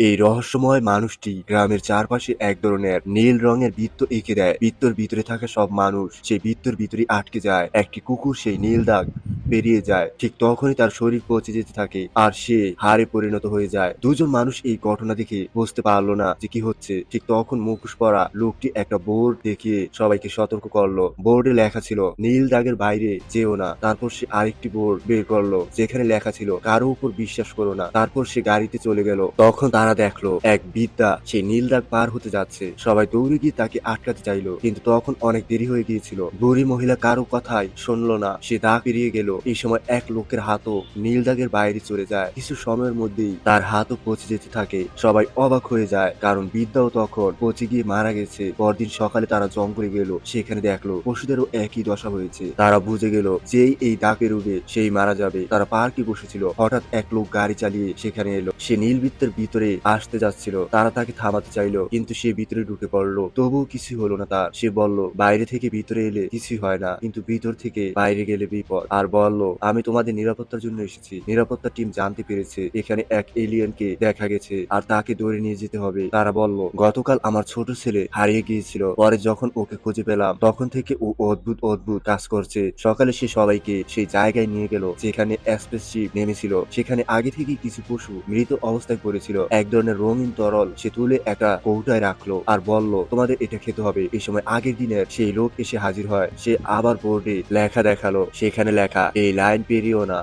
এই রহস্যময় মানুষটি গ্রামের চারপাশে এক ধরনের নীল রঙের বৃত্ত এঁকে দেয়। বৃত্তর ভিতরে থাকা সব মানুষ সেই বৃত্তর ভিতরে আটকে যায়। একটি কুকুর সেই নীল দাগ বেরিয়ে যায়। ঠিক তখনই তার শরীর পচে যেতে থাকে আর সে হাড়ে পরিণত হয়ে যায়। দুজন মানুষ এই ঘটনা দেখে বুঝতে পারল না যে কি হচ্ছে। ঠিক তখন মুখোশ পরা লোকটি একটা বোর্ড দেখিয়ে সবাইকে সতর্ক করল। বোর্ডে লেখা ছিল, নীল দাগের বাইরে যেও না। তারপর সে আরেকটি বোর্ড বের করল, যেখানে লেখা ছিল, কারও উপর বিশ্বাস করো না। তারপর সে গাড়িতে চলে গেল। তখন তারা দেখল, এক বিদ্যা সে নীল দাগ পার হতে যাচ্ছে। সবাই দৌড়ে গিয়ে তাকে আটকাতে চাইলো, কিন্তু তখন অনেক দেরি হয়ে গিয়েছিল। বুড়ি মহিলা কারও কথাই শুনলো না। সে দাগ পেরিয়ে গেল। এই সময় এক লোকের হাতও নীল দাগের বাইরে চলে যায়। কিছু সময়ের মধ্যেই তার হাতও পচে যেতে থাকে। সবাই অবাক হয়ে যায়, কারণ বিদ্যাও তখন পচে গিয়ে মারা গেছে। পরদিন সকালে তারা জঙ্গলে গেল, সেখানে দেখল পশুদেরও একই দশা হয়েছে। তারা বুঝে গেল যেই এই দাগ পেরুবে সেই মারা যাবে। তারা পার্কে বসেছিল, হঠাৎ এক লোক গাড়ি চালিয়ে সেখানে এলো। সে নীল বৃত্তের ভিতরে আসতে যাচ্ছিল। তারা তাকে থামাতে চাইলো, কিন্তু সে ভিতরে ঢুকে পড়ল। তবুও কিছু হলো না তার। সে বলল, বাইরে থেকে ভিতরে এলে কিছু হয় না। কিন্তু ভিতর থেকে বাইরে গেলে বিপদ। আর বলল আমি তোমাদের নিরাপত্তার জন্য এসেছি। নিরাপত্তা টিম জানতে পেরেছে, এখানে এক এলিয়েনকে দেখা গেছে আর তাকে ধরে নিয়ে যেতে হবে। তারা বলল, গতকাল আমার ছোট ছেলে হারিয়ে গিয়েছিল। পরে যখন ওকে খুঁজে পেলাম, তখন থেকে ও অদ্ভুত অদ্ভুত কাজ করছে। সকালে সে সবাইকে সেই জায়গায় নিয়ে গেল, যেখানে স্পেসশিপ নেমেছিল। সেখানে আগে থেকেই কিছু পশু মৃত অবস্থায় পড়েছিল। এক ধরনের রঙিন তরল সে তুলে একটা কৌটায় রাখল আর বলল, তোমাদের এটা খেতে হবে। এই সময় আগের দিনের সেই লোক এসে হাজির হয়। সে আবার বোর্ডে লেখা দেখাল। সেখানে লেখা এই লাইন পেরিও না